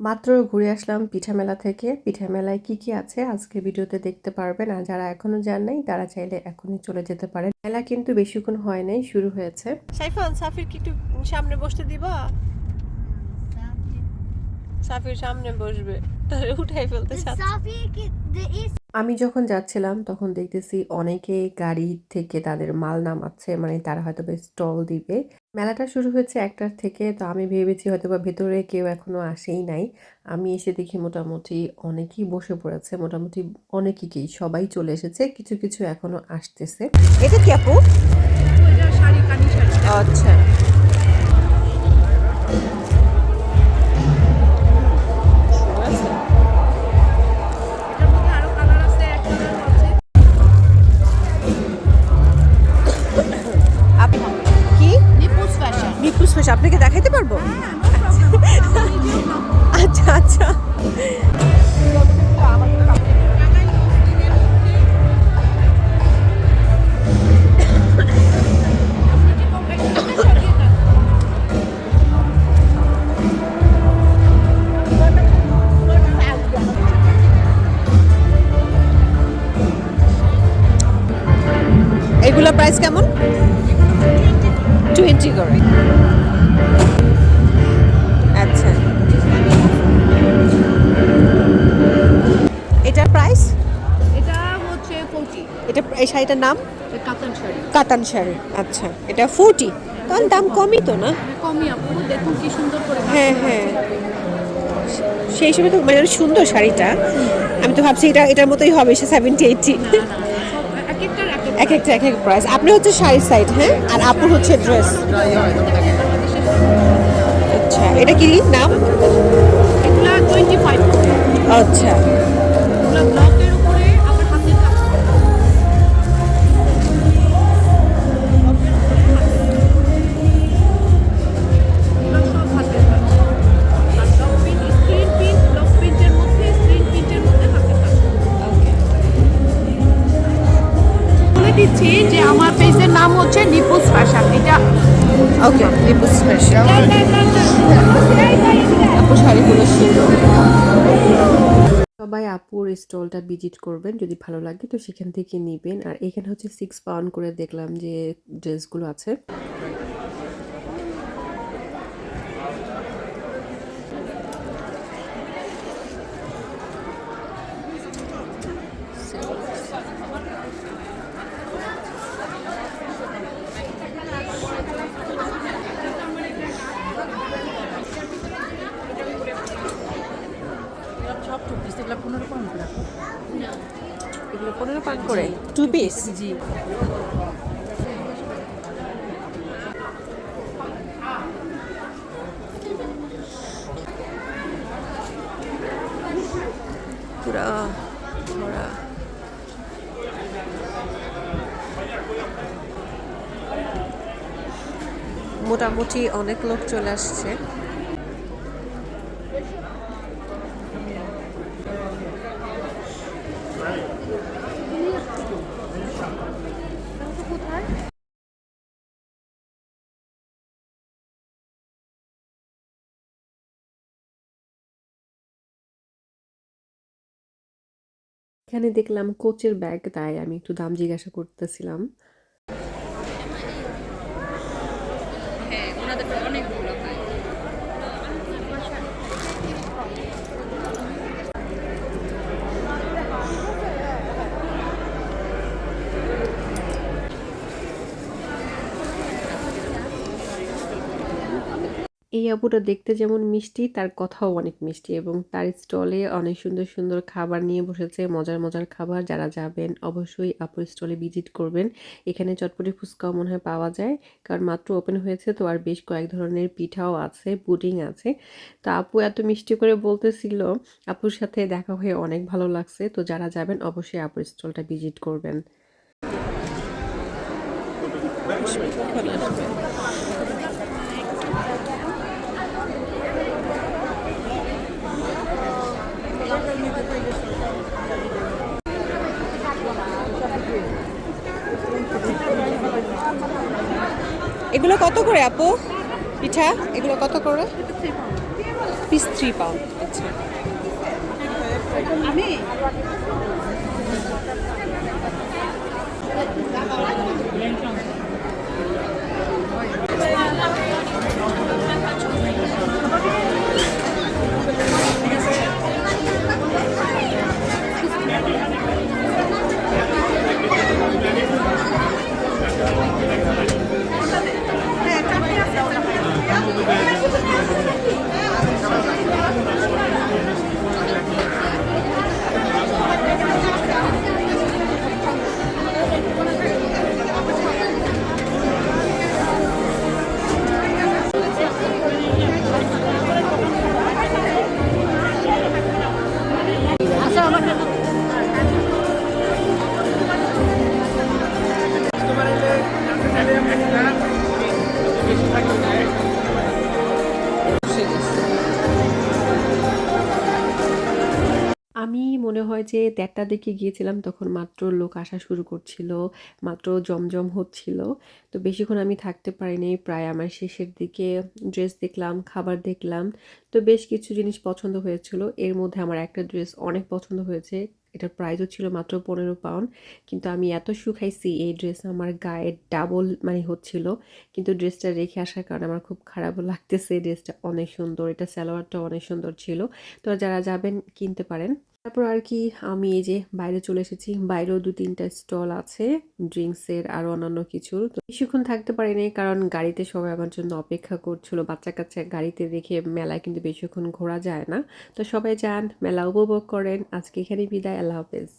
মাত্র ঘুরে আসলাম পিঠা মেলা থেকে। পিঠা মেলায় কি কি আছে আজকে ভিডিওতে দেখতে পারবেন। আর যারা এখনও যান নাই তারা চাইলে এখনই চলে যেতে পারেন। মেলা কিন্তু বেশিক্ষণ হয় নাই শুরু হয়েছে। সাইফান সাফির কি একটু সামনে বসতে দিবা? সাফির সামনে বসবে। তাহলে উঠাই ফেলতে আমি যখন যাচ্ছিলাম তখন দেখতেছি অনেকে গাড়ি থেকে তাদের মাল নামাচ্ছে মানে তারা হয়তো স্টল দিবে। মেলাটা শুরু হয়েছে একটার থেকে তো আমি ভেবেছি হয়তো বা ভেতরে কেউ এখনও আসেই নাই। আমি এসে দেখি মোটামুটি অনেকেই বসে পড়েছে মোটামুটি অনেকেই সবাই চলে এসেছে কিছু কিছু এখনও আসতেছে। এটা কি আপু? আচ্ছা। প্রাইস কেমন? টোয়েন্টি করে। আচ্ছা। এটার প্রাইস এটা হচ্ছে ফোর্টি এটা এই শাড়িটার নাম? কাতান শাড়ি। কাতান শাড়ি। আচ্ছা এটা ফোরটি তাহলে দাম কমই তো না? কমই আপু দেখুন কি সুন্দর করে হ্যাঁ হ্যাঁ। সেই হিসেবে তো মানে সুন্দর শাড়িটা। আমি তো ভাবছি এটা এটার মতোই হবে সে সেভেন্টি এইটি এক এক এক একটা এক এক প্রাইস আপনি হচ্ছে শাড়ির সাইড হ্যাঁ? আর আপুর হচ্ছে ড্রেস আচ্ছা এটা কি নাম? এগুলা টোয়েন্টি ফাইভ আচ্ছা। এগুলা বলে দিচ্ছি যে আমার পেজের নাম হচ্ছে নিপুস ফ্যাশন এটা ওকে নিপুস ফ্যাশন আপু শাড়িগুলো সবাই আপুর স্টলটা ভিজিট করবেন যদি ভালো লাগে তো সেখান থেকে নেবেন। আর এখানে হচ্ছে সিক্স পাউন্ড করে দেখলাম যে ড্রেসগুলো আছে। এগুলো পনেরো পাউন্ড করে এগুলো পনেরো পাউন্ড করে? টু পিস জি। পুরা। মোটামুটি অনেক লোক চলে আসছে। এখানে দেখলাম কোচের ব্যাগ তাই আমি একটু দাম জিজ্ঞাসা করতেছিলাম হ্যাঁ ওনাদের অনেকগুলো হয় এই আপুটা দেখতে যেমন মিষ্টি, তার কথাও অনেক মিষ্টি এবং তার স্টলে অনেক সুন্দর সুন্দর খাবার নিয়ে বসেছে, মজার মজার খাবার। যারা যাবেন অবশ্যই আপুর স্টলে ভিজিট করবেন। এখানে চটপটি ফুচকাও মনে হয় পাওয়া যায়, কারণ মাত্র ওপেন হয়েছে তো আর বেশ কয়েক ধরনের পিঠাও আছে, পুডিং আছে। তো আপু এত মিষ্টি করে বলতেছিল, আপুর সাথে দেখা হয়ে অনেক ভালো লাগছে, তো যারা যাবেন অবশ্যই আপুর স্টলটা ভিজিট করবেন। এগুলো কত করে আপু? পিঠা এগুলো কত করে? পিস থ্রি পাউন্ড আচ্ছা। আমি আমি মনে হয় যে দেড়টার দিকে গিয়েছিলাম, তখন মাত্র লোক আসা শুরু করছিল, মাত্র জমজম হচ্ছিল। তো বেশিক্ষণ আমি থাকতে পারিনি, প্রায় আমার শেষের দিকে ড্রেস দেখলাম, খাবার দেখলাম। তো বেশ কিছু জিনিস পছন্দ হয়েছিল। এর মধ্যে আমার একটা ড্রেস অনেক পছন্দ হয়েছে। এটার প্রাইসও ছিল মাত্র পনেরো পাউন্ড কিন্তু আমি এত শুকাইছি, এই ড্রেস আমার গায়ে ডাবল মানে হচ্ছিল। কিন্তু ড্রেসটা রেখে আসার কারণে আমার খুব খারাপও লাগতেছে। এই ড্রেসটা অনেক সুন্দর, এটা সালোয়ারটা অনেক সুন্দর ছিল। তো যারা যাবেন, কিনতে পারেন। তারপর আর কি, আমি এই যে বাইরে চলে এসেছি, বাইরেও দু তিনটা স্টল আছে ড্রিঙ্কসের আর অন্যান্য কিছু। তো বেশিক্ষণ থাকতে পারিনি কারণ গাড়িতে সবাই আমার জন্য অপেক্ষা করছিল বাচ্চা কাচ্চা গাড়িতে দেখে মেলায় কিন্তু বেশিক্ষণ ঘোরা যায় না। তো সবাই যান, মেলা উপভোগ করেন, আজকে এখানে বিদায়, আল্লাহ হাফেজ।